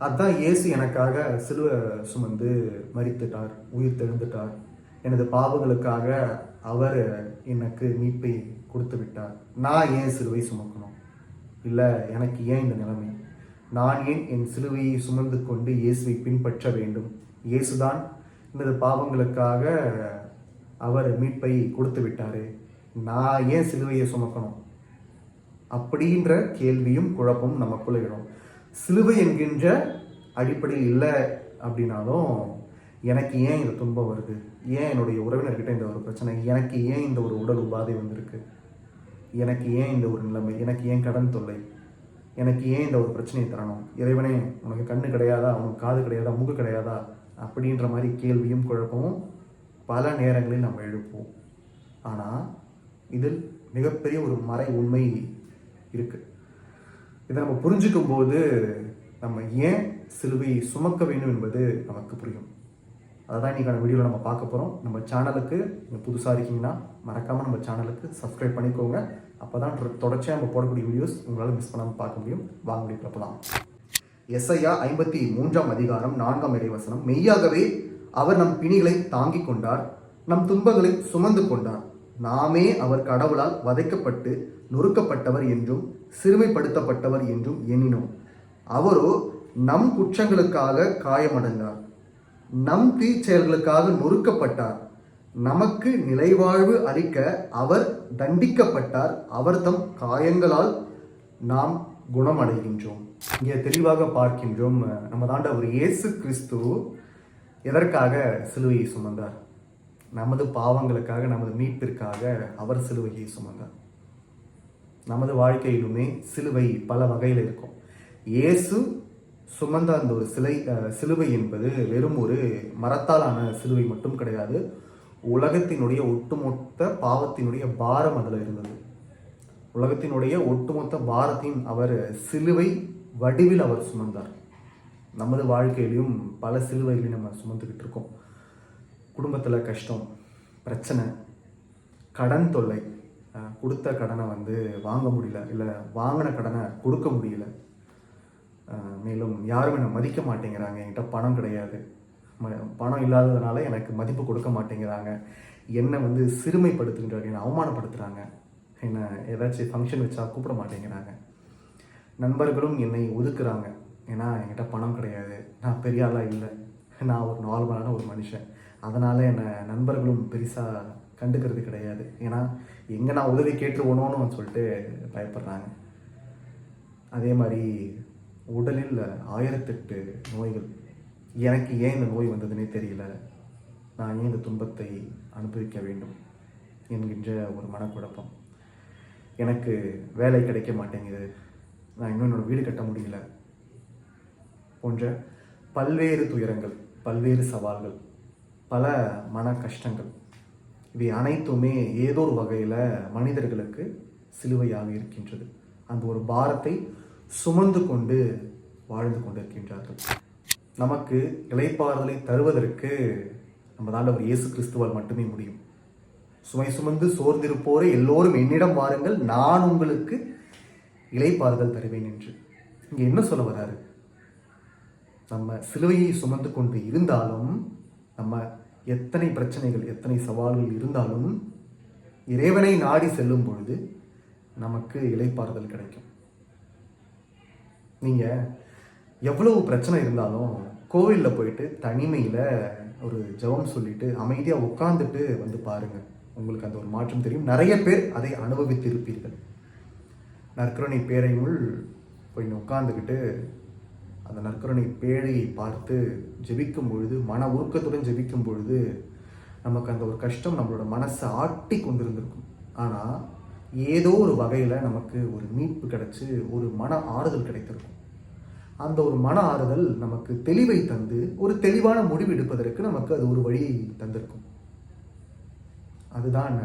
அதான் இயேசு எனக்காக சிலுவை சுமந்து மறித்துட்டார் உயிர் தெழுந்துட்டார். எனது பாவங்களுக்காக அவர் எனக்கு மீட்பை கொடுத்து விட்டார். நான் ஏன் சிலுவை சுமக்கணும்? இல்லை எனக்கு ஏன் இந்த நிலைமை? நான் ஏன் என் சிலுவையை சுமந்து கொண்டு இயேசுவை பின்பற்ற வேண்டும்? இயேசுதான் எனது பாவங்களுக்காக அவர் மீட்பை கொடுத்து விட்டார். நான் ஏன் சிலுவையை சுமக்கணும்? அப்படின்ற கேள்வியும் குழப்பமும் நமக்குள்ள இடும் சிலுவை என்கின்ற அடிப்படையில் இல்லை அப்படின்னாலும் எனக்கு ஏன் இந்த துன்பம் வருது? ஏன் என்னுடைய உறவினர்கிட்ட இந்த ஒரு பிரச்சனை? எனக்கு ஏன் இந்த ஒரு உடல் உபாதை வந்திருக்கு? எனக்கு ஏன் இந்த ஒரு நிலைமை? எனக்கு ஏன் கடன் தொல்லை? எனக்கு ஏன் இந்த ஒரு பிரச்சனையை தரணும்? இறைவனே உனக்கு கண்ணு கிடையாதா? உனக்கு காது கிடையாதா? மூக்கு கிடையாதா? அப்படின்ற மாதிரி கேள்வியும் குழப்பமும் பல நேரங்களில் நம்ம எழுப்போம் ஆனால் இதில் மிகப்பெரிய ஒரு மறை உண்மை இருக்குது இதை நம்ம புரிஞ்சுக்கும் போது நம்ம ஏன் சிலுவையை சுமக்க வேண்டும் என்பது நமக்கு புரியும். அதான் இன்னைக்கான வீடியோவில் நம்ம பார்க்க போகிறோம் நம்ம சேனலுக்கு நீங்கள் புதுசாக இருக்கீங்கன்னா மறக்காமல் நம்ம சேனலுக்கு சப்ஸ்கிரைப் பண்ணிக்கோங்க. அப்போ தான் தொடர்ச்சியாக நம்ம போடக்கூடிய வீடியோஸ் உங்களால் மிஸ் பண்ணாமல் பார்க்க முடியும். வாங்க முடியும் போகலாம் எஸ்ஐயா ஐம்பத்தி மூன்றாம் அதிகாரம் நான்காம் இடைவசனம். மெய்யாகவே அவர் நம் பிணிகளை தாங்கிக் கொண்டார் நம் துன்பங்களை சுமந்து கொண்டார். நாமே அவர் கடவுளால் வதைக்கப்பட்டு நொறுக்கப்பட்டவர் என்றும் சிறுமைப்படுத்தப்பட்டவர் என்றும் எண்ணினோம். அவரோ நம் குற்றங்களுக்காக காயமடைந்தார். நம் தீச்செயல்களுக்காக நொறுக்கப்பட்டார். நமக்கு நிலைவாழ்வு அளிக்க அவர் தண்டிக்கப்பட்டார். அவர் தம் காயங்களால் நாம் குணமடைகின்றோம். இங்கே தெளிவாக பார்க்கின்றோம் நம்ம தாண்ட ஒரு இயேசு கிறிஸ்து எதற்காக சிலுவையை சுமந்தார்? நமது பாவங்களுக்காக நமது மீட்பிற்காக அவர் சிலுவையை சுமந்தார் நமது வாழ்க்கையிலுமே சிலுவை பல வகையில் இருக்கும். இயேசு சுமந்த அந்த ஒரு சிலை சிலுவை என்பது வெறும் ஒரு மரத்தாலான சிலுவை மட்டும் கிடையாது. உலகத்தினுடைய ஒட்டுமொத்த பாவத்தினுடைய பாரம் அதில் இருந்தது. உலகத்தினுடைய ஒட்டுமொத்த பாரத்தையும் அவர் சிலுவை வடிவில் அவர் சுமந்தார். நமது வாழ்க்கையிலையும் பல சிலுவைகளை நம்ம சுமந்துக்கிட்டு இருக்கோம். குடும்பத்தில் கஷ்டம் பிரச்சனை கடன் தொல்லை கொடுத்த கடனை வந்து வாங்க முடியல இல்லை வாங்கின கடனை கொடுக்க முடியல. மேலும் யாரும் என்னை மதிக்க மாட்டேங்கிறாங்க. என்கிட்ட பணம் கிடையாது. ம- பணம் இல்லாததுனால எனக்கு மதிப்பு கொடுக்க மாட்டேங்கிறாங்க. என்னை வந்து சிறுமைப்படுத்துகின்றாங்க என்னை அவமானப்படுத்துகிறாங்க என்னை ஏதாச்சும் ஃபங்க்ஷன் வச்சா கூப்பிட மாட்டேங்கிறாங்க. நண்பர்களும் என்னை ஒதுக்குறாங்க. ஏன்னா என்கிட்ட பணம் கிடையாது. நான் பெரிய ஆளாக இல்லை. நான் ஒரு நார்மலான ஒரு மனுஷன். அதனால் என்னை நண்பர்களும் பெருசாக கண்டுக்கிறது கிடையாது. ஏன்னா எங்கே நான் உதவி கேட்டுருவோனோன்னு சொல்லிட்டு பயப்படுறாங்க. அதே மாதிரி உடலில் ஆயிரத்தெட்டு நோய்கள். எனக்கு ஏன் இந்த நோய் வந்ததுன்னே தெரியல. நான் ஏன் இந்த துன்பத்தை அனுபவிக்க வேண்டும்? என்கின்ற ஒரு மனக்குழப்பம். எனக்கு வேலை கிடைக்க மாட்டேங்குது. நான் இன்னும் என்னோட வீடு கட்ட முடியல. போன்ற பல்வேறு துயரங்கள் பல்வேறு சவால்கள். பல மன கஷ்டங்கள். இவை அனைத்துமே ஏதோ ஒரு வகையில் மனிதர்களுக்கு சிலுவையாக இருக்கின்றது. அந்த ஒரு பாரத்தை சுமந்து கொண்டு வாழ்ந்து கொண்டிருக்கின்றார்கள். நமக்கு இளைப்பாறுதலை தருவதற்கு நம்ம தான் ஒரு இயேசு கிறிஸ்துவால் மட்டுமே முடியும். சுமை சுமந்து சோர்ந்திருப்போரை எல்லோரும் என்னிடம் வாருங்கள் நான் உங்களுக்கு இலைப்பாறுதல் தருவேன் என்று. இங்கே என்ன சொல்ல வராரு? நம்ம சிலுவையை சுமந்து கொண்டு இருந்தாலும் நம்ம எத்தனை பிரச்சனைகள் எத்தனை சவால்கள் இருந்தாலும் இறைவனை நாடி செல்லும் பொழுது நமக்கு இலைப்பாறுதல் கிடைக்கும். நீங்க எவ்வளவு பிரச்சனை இருந்தாலும் கோவிலில் போயிட்டு தனிமையில் ஒரு ஜெபம் சொல்லிட்டு அமைதியாக உட்காந்துட்டு வந்து பாருங்க. உங்களுக்கு அந்த ஒரு மாற்றம் தெரியும். நிறைய பேர் அதை அனுபவித்திருப்பீர்கள். நற்கருணை பேரையுள் போய் உட்காந்துக்கிட்டு அந்த நற்கருணை பேழையை பார்த்து ஜெபிக்கும் பொழுது மன உருக்கத்துடன் ஜெபிக்கும் பொழுது நமக்கு அந்த ஒரு கஷ்டம் நம்மளோட மனசை ஆட்டி கொண்டிருந்திருக்கும். ஆனால் ஏதோ ஒரு வகையில் நமக்கு ஒரு மீட்பு கிடைச்சி ஒரு மன ஆறுதல் கிடைத்திருக்கும். அந்த ஒரு மன ஆறுதல் நமக்கு தெளிவை தந்து ஒரு தெளிவான முடிவு எடுப்பதற்கு நமக்கு அது ஒரு வழியை தந்திருக்கும். அதுதான்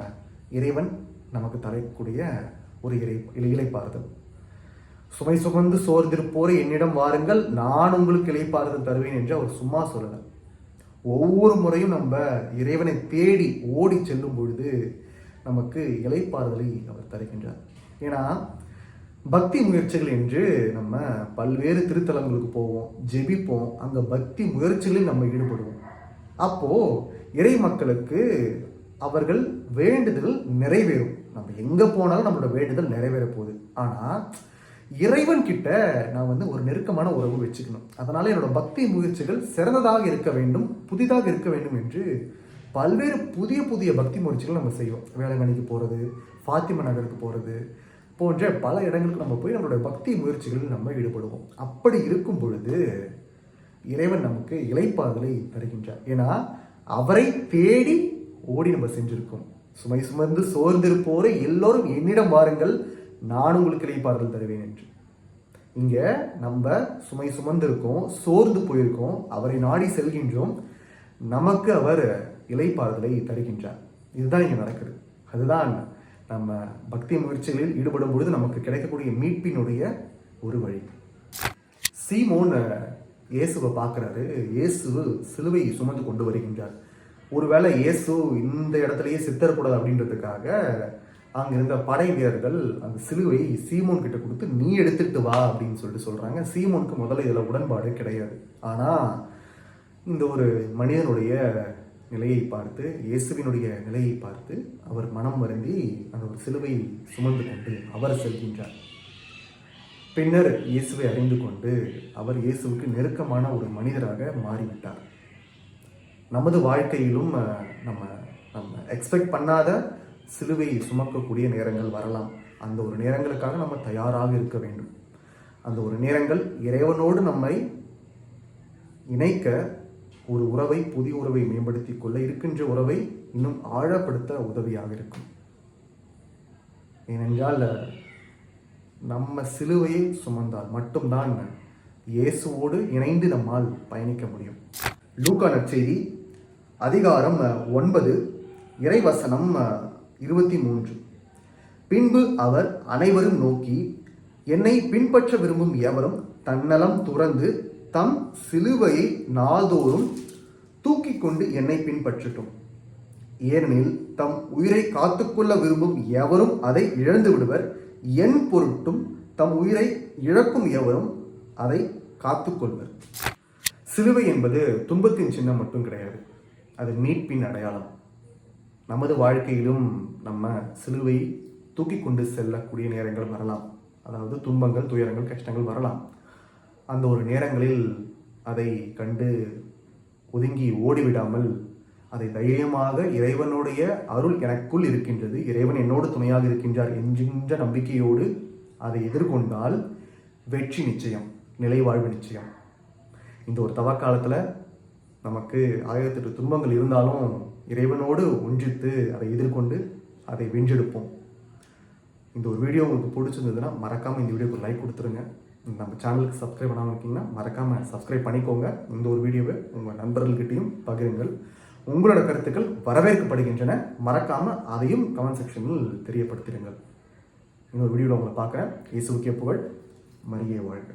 இறைவன் நமக்கு தரக்கூடிய ஒரு இறை இலை- இலைப்பாறுதல். சுமை சுமந்து சோர்ந்திருப்போரை என்னிடம் வாருங்கள் நான் உங்களுக்கு இளைப்பாறுதல் தருவேன் என்று அவர் சும்மா சொல்லலை. ஒவ்வொரு முறையும் நம்ம இறைவனை தேடி ஓடி செல்லும் பொழுது நமக்கு இலைப்பாறுதலை அவர் தருகின்றார். ஏன்னா பக்தி முயற்சிகள் என்று நம்ம பல்வேறு திருத்தலங்களுக்கு போவோம் ஜெபிப்போம் அங்கே பக்தி முயற்சிகளில் நம்ம ஈடுபடுவோம். அப்போது இறை மக்களுக்கு அவர்கள் வேண்டுதல் நிறைவேறும். நம்ம எங்கே போனாலும் நம்மளோட வேண்டுதல் நிறைவேற போகுது. ஆனால் இறைவன் கிட்ட நான் வந்து ஒரு நெருக்கமான உறவு வச்சுக்கணும். அதனால என்னோட பக்தி முயற்சிகள் சிறந்ததாக இருக்க வேண்டும் புதிதாக இருக்க வேண்டும் என்று பல்வேறு புதிய புதிய பக்தி முயற்சிகள் நம்ம செய்வோம். வேளாங்கண்ணிக்கு போகிறது ஃபாத்திமா நகருக்கு போகிறது போன்ற பல இடங்களுக்கு நம்ம போய் நம்மளுடைய பக்தி முயற்சிகளில் நம்ம ஈடுபடுவோம். அப்படி இருக்கும் பொழுது இறைவன் நமக்கு இலைப்பாதலை தருகின்றார். ஏன்னா அவரை தேடி ஓடி நம்ம செஞ்சிருக்கோம் சுமை சுமந்து சோர்ந்திருப்போரை எல்லோரும் என்னிடம் வாருங்கள். நான் உங்களுக்கு இளைப்பாறுதல் தருவேன் என்று. இங்கே நம்ம சுமை சுமந்திருக்கோம் சோர்ந்து போயிருக்கோம் அவரை நாடி செல்கின்றோம். நமக்கு அவர் இலைப்பாறுதலை தருகின்றார். இதுதான் இங்கே நடக்குது. அதுதான் நம்ம பக்தி முயற்சிகளில் ஈடுபடும் பொழுது நமக்கு கிடைக்கக்கூடிய மீட்பினுடைய ஒரு வழி. சீமோன் இயேசுவை பார்க்குறாரு. இயேசு சிலுவை சுமந்து கொண்டு வருகின்றார். ஒருவேளை இயேசு இந்த இடத்துலயே சித்தரக்கூடாது அப்படின்றதுக்காக அங்கே இருந்த படை வீரர்கள் அந்த சிலுவை சீமோன் கிட்ட கொடுத்து நீ எடுத்துட்டு வா அப்படின்னு சொல்லிட்டு சொல்றாங்க. சீமோனுக்கு முதல்ல இதில் உடன்பாடு கிடையாது. ஆனா இந்த ஒரு மனிதனுடைய நிலையை பார்த்து இயேசுவினுடைய நிலையை பார்த்து அவர் மனம் வருந்தி அந்த ஒரு சிலுவை சுமந்து கொண்டு அவர் செல்கின்றார். பின்னர் இயேசுவை அறிந்து கொண்டு அவர் இயேசுவுக்கு நெருக்கமான ஒரு மனிதராக மாறிவிட்டார். நமது வாழ்க்கையிலும் நம்ம நம்ம எக்ஸ்பெக்ட் பண்ணாத சிலுவையை சுமக்கக்கூடிய நேரங்கள் வரலாம். அந்த ஒரு நேரங்களுக்காக நம்ம தயாராக இருக்க வேண்டும். அந்த ஒரு நேரங்கள் இறைவனோடு நம்மை இணைக்க ஒரு உறவை புதிய உறவை மேம்படுத்திக் கொள்ள இருக்கின்ற உறவை இன்னும் ஆழப்படுத்த உதவியாக இருக்கும். ஏனென்றால் நம்ம சிலுவையை சுமந்தால் மட்டும்தான் இயேசுவோடு இணைந்து நம்மால் பயணிக்க முடியும். லூக்கா நற்செய்தி அதிகாரம் ஒன்பது. இறைவசனம் இருபத்தி மூன்று. பின்பு அவர் அனைவரும் நோக்கி என்னை பின்பற்ற விரும்பும் எவரும் தன்னலம் துறந்து தம் சிலுவையை நாள்தோறும் தூக்கிக் கொண்டு என்னை பின்பற்றட்டும். ஏனெனில் தம் உயிரை காத்துக்கொள்ள விரும்பும் எவரும் அதை இழந்து விடுவர். என் பொருட்டும் தம் உயிரை இழக்கும் எவரும் அதை காத்துக்கொள்வர் சிலுவை என்பது துன்பத்தின் சின்னம் மட்டும் கிடையாது. அது மீட்பின் அடையாளம். நமது வாழ்க்கையிலும் நம்ம சிலுவை தூக்கி கொண்டு செல்லக்கூடிய நேரங்கள் வரலாம். அதாவது துன்பங்கள் துயரங்கள் கஷ்டங்கள் வரலாம். அந்த ஒரு நேரங்களில் அதை கண்டு ஒதுங்கி ஓடிவிடாமல் அதை தைரியமாக இறைவனுடைய அருள் எனக்குள் இருக்கின்றது. இறைவன் என்னோடு துணையாக இருக்கின்றார் என்கின்ற நம்பிக்கையோடு அதை எதிர்கொண்டால் வெற்றி நிச்சயம் நிலைவாழ்வு நிச்சயம். இந்த ஒரு தவக்காலத்தில் நமக்கு ஆயிரத்தெட்டு துன்பங்கள் இருந்தாலும் இறைவனோடு ஒன்றித்து அதை எதிர்கொண்டு அதை வென்றெடுப்போம் இந்த ஒரு வீடியோ உங்களுக்கு பிடிச்சிருந்ததுன்னா மறக்காமல் இந்த வீடியோக்கு லைக் கொடுத்துருங்க. நம்ம சேனலுக்கு சப்ஸ்கிரைப் பண்ணாமல் இருக்கீங்கன்னா மறக்காமல் சப்ஸ்கிரைப் பண்ணிக்கோங்க. இந்த ஒரு வீடியோவை உங்கள் நண்பர்கள்கிட்டையும் பகிருங்கள். உங்களோட கருத்துக்கள் வரவேற்கப்படுகின்றன. மறக்காமல் அதையும் கமெண்ட் செக்ஷனில் தெரியப்படுத்திடுங்கள். இன்னொரு வீடியோவில் உங்களை பார்க்குறேன். இயேசுக்கே புகழ். மரியே வாழ்க.